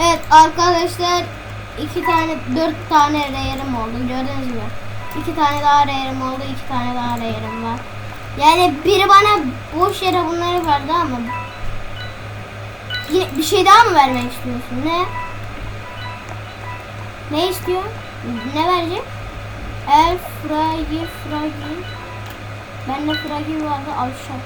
Evet arkadaşlar iki tane dört tane reyerim oldu gördünüz mü? İki tane daha reyerim oldu iki tane daha reyerim var. Yani biri bana boş yere bunları verdi ama bir şey daha mı vermek istiyorsun? Ne? Ne istiyor? Ne verecek? El fragi fragi. Bende fragi vardı aşağı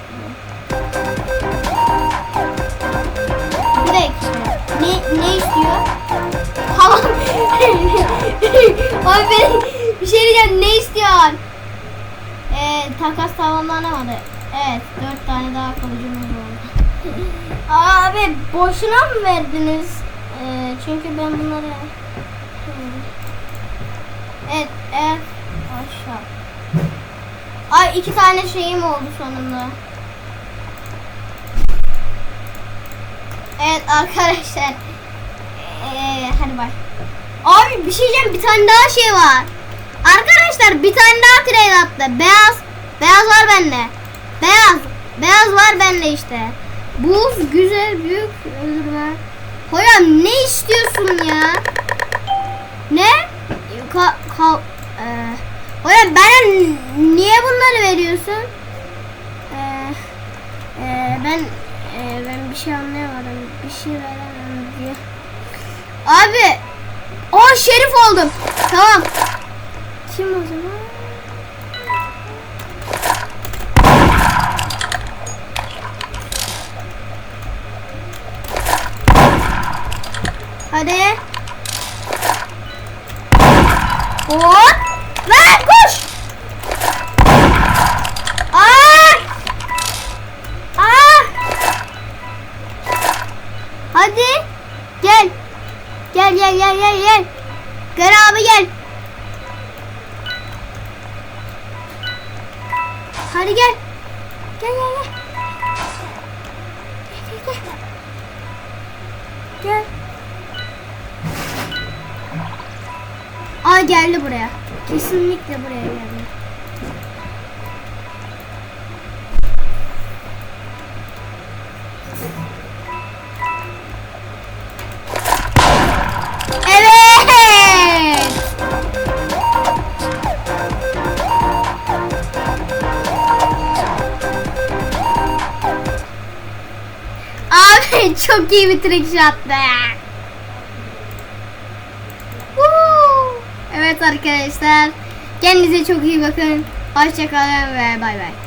takas tamamlanamadı. Evet, dört tane daha kalıcımız oldu. Abi boşuna mı verdiniz? Ee, çünkü ben bunları... Evet, evet. Aşağı. Ay iki tane şeyim oldu sonunda. Evet arkadaşlar. Ee, hadi bay. Abi bir şey diyeceğim bir tane daha şey var. Arkadaşlar bir tane daha trade attı. Beyaz. Beyaz var bende. Beyaz. Beyaz var bende işte. Buz güzel büyük öldürme. Hocam ne istiyorsun ya? Ne? Ka, ka, e, hocam bana niye bunları veriyorsun? E, e, ben e, ben bir şey anlayamadım. Bir şey veremem diyor. Abi o şerif oldum. Tamam. Kim o zaman? Hadi. Hop. Ver koş. Aa! Aa! Hadi. Gel. Gel gel gel gel gel. Gel abi gel. Hadi. Gel gel gel. Gel Aa geldi buraya. Kesinlikle buraya geldi. Evet. Abi çok iyi bir trick shot'tı. Evet arkadaşlar. Kendinize çok iyi bakın. Hoşçakalın ve bay bay.